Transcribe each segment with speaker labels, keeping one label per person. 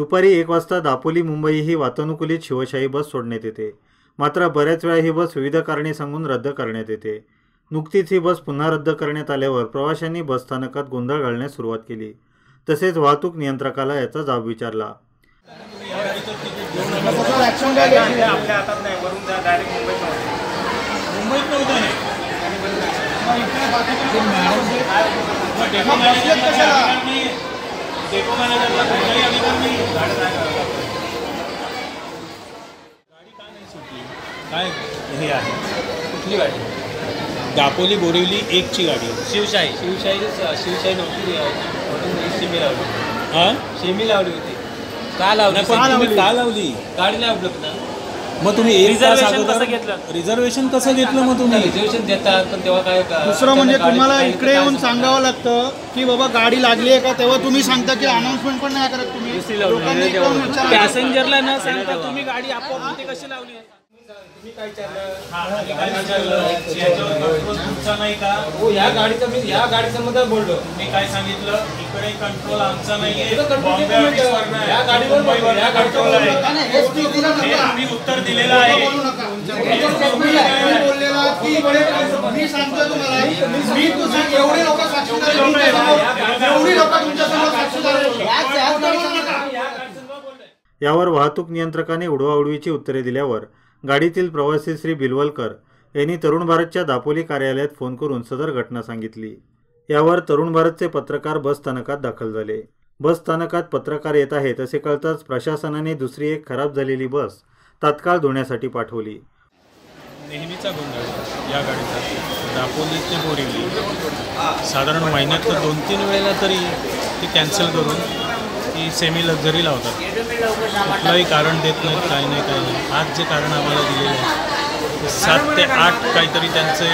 Speaker 1: दुपारी एक वाजता दापोली मुंबई ही वातानुकूलित शिवशाही बस सोडण्यात येते. मात्र बऱ्याच वेळा ही बस विविध कारणे सांगून रद्द करण्यात येते. नुकतीच ही बस पुन्हा रद्द करण्यात आल्यावर प्रवाशांनी बसस्थानकात गोंधळ घालण्यास सुरुवात केली. तसेच वाहतूक नियंत्रकाला याचा जाब विचारला.
Speaker 2: आपल्या हातात नाही वरून मुंबईत नव्हते
Speaker 3: मुंबईत नव्हतं हे.
Speaker 2: डेपो मॅनेजरला नाही गाडी करायला. गाडी का नाही सुटली? काय हे आहे
Speaker 4: कुठली गाडी?
Speaker 2: दापोली बोरिवली एकची गाडी.
Speaker 4: शिवशाही. शिवशाही शिवशाही नव्हती होती शेमी लावली.
Speaker 2: हां?
Speaker 4: शेमी लावली होती. का लावली?
Speaker 2: का लावली?
Speaker 4: गाडी नाही उपलब्ध ना.
Speaker 2: मग तुम्ही एक तास अगोदर
Speaker 4: घेतलं?
Speaker 2: रिझर्वेशन कसं घेतलं मग तुम्ही?
Speaker 4: रिझर्वेशन देतात पण तेव्हा काय
Speaker 3: दुसरं म्हणजे
Speaker 4: गाडी-
Speaker 3: तुम्हाला
Speaker 4: गाडी-
Speaker 3: इकडे येऊन? सांगावं लागतं की बाबा गाडी लागली आहे का? तेव्हा तुम्ही सांगता की अनाउन्समेंट पण नाही करत तुम्ही.
Speaker 4: दुसरी लावली.
Speaker 3: लोकांना इकडे येऊन विचारा.
Speaker 5: पॅसेंजरला न सांगता तुम्ही गाडी आपोआप कशी लावली?
Speaker 2: तुमचा नाही का?
Speaker 4: हो या गाडीचं मी या गाडीचं मध्ये बोललो.
Speaker 2: मी काय सांगितलं? इकडे कंट्रोल आमचा नाहीये. बॉम्बे ऑफिसवर
Speaker 4: मिनिटं?
Speaker 2: नाही.
Speaker 4: या गाडीवर बोललो,
Speaker 2: मुंबईवर
Speaker 4: या गाडीवर
Speaker 2: कंट्रोल आहे
Speaker 3: नाही, नाही, SP
Speaker 2: तुम्ही उत्तर दिलेलं आहे.
Speaker 3: मी सांगतो तुम्हाला. मी तुझं एवढे लोक साक्षीदार एवढी लोक तुमच्यासमोर साक्षीदार.
Speaker 1: यावर वाहतूक नियंत्रकाने उडवाउडवीची उत्तरे दिल्यावर गाडीतील प्रवासी श्री बिलवलकर यांनी तरुण भारतच्या दापोली कार्यालयात फोन करून सदर घटना सांगितली. यावर तरुण भारतचे पत्रकार बस स्थानकात दाखल झाले. बस स्थानकात पत्रकार येत आहेत असे कळताच प्रशासनाने दुसरी एक खराब झालेली बस तात्काळ धुण्यासाठी पाठवली.
Speaker 2: नेहमीचा गोंधळ या गाडीचा. दापोली ते बोरिवली साधारण महिन्यात तर दोन तीन वेळेला तरी ती कॅन्सल करून ती सेमी लक्झरी लावतात. कुठलंही कारण देत नाहीत काही नाही काही नाही. आज जे कारण आम्हाला दिलेलं आहे सात ते आठ काहीतरी त्यांचे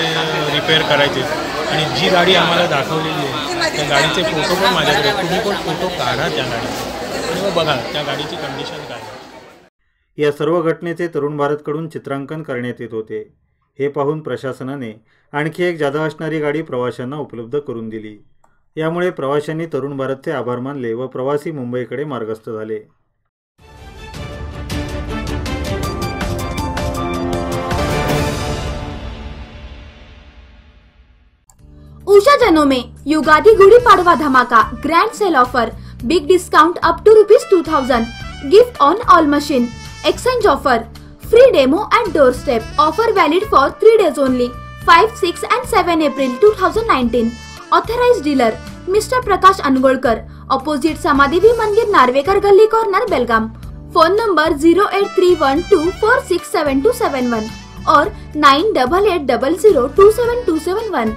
Speaker 2: रिपेअर करायचे आणि जी गाडी आम्हाला दाखवलेली आहे त्या गाडीचे फोटो पण माझ्याकडे. तुम्ही पण फोटो काढा त्या गाडीचे. आणि मग बघा त्या गाडीची कंडिशन काय आहे.
Speaker 1: या सर्व घटनेचे तरुण भारतकडून चित्रांकन करण्यात येत होते. हे पाहून प्रशासनाने आणखी एक जादा असणारी गाडी प्रवाशांना उपलब्ध करून दिली. यामुळे प्रवाशांनी तरुण भारतचे आभार मानले व प्रवासी मुंबईकडे मार्गस्थ झाले.
Speaker 6: जनो में युगादि गुड़ी पड़वा धमाका grand sale offer big discount up to rupees two thousand gift on all machine exchange offer free demo at doorstep offer valid for three days only five six and seven April two thousand nineteen authorise dealer mister Prakash Angolkar opposite Samadevi Mandir Narvekar Galli corner Belgaum phone number zero eight three one two four six seven two seven one और nine double eight double zero two seven two seven one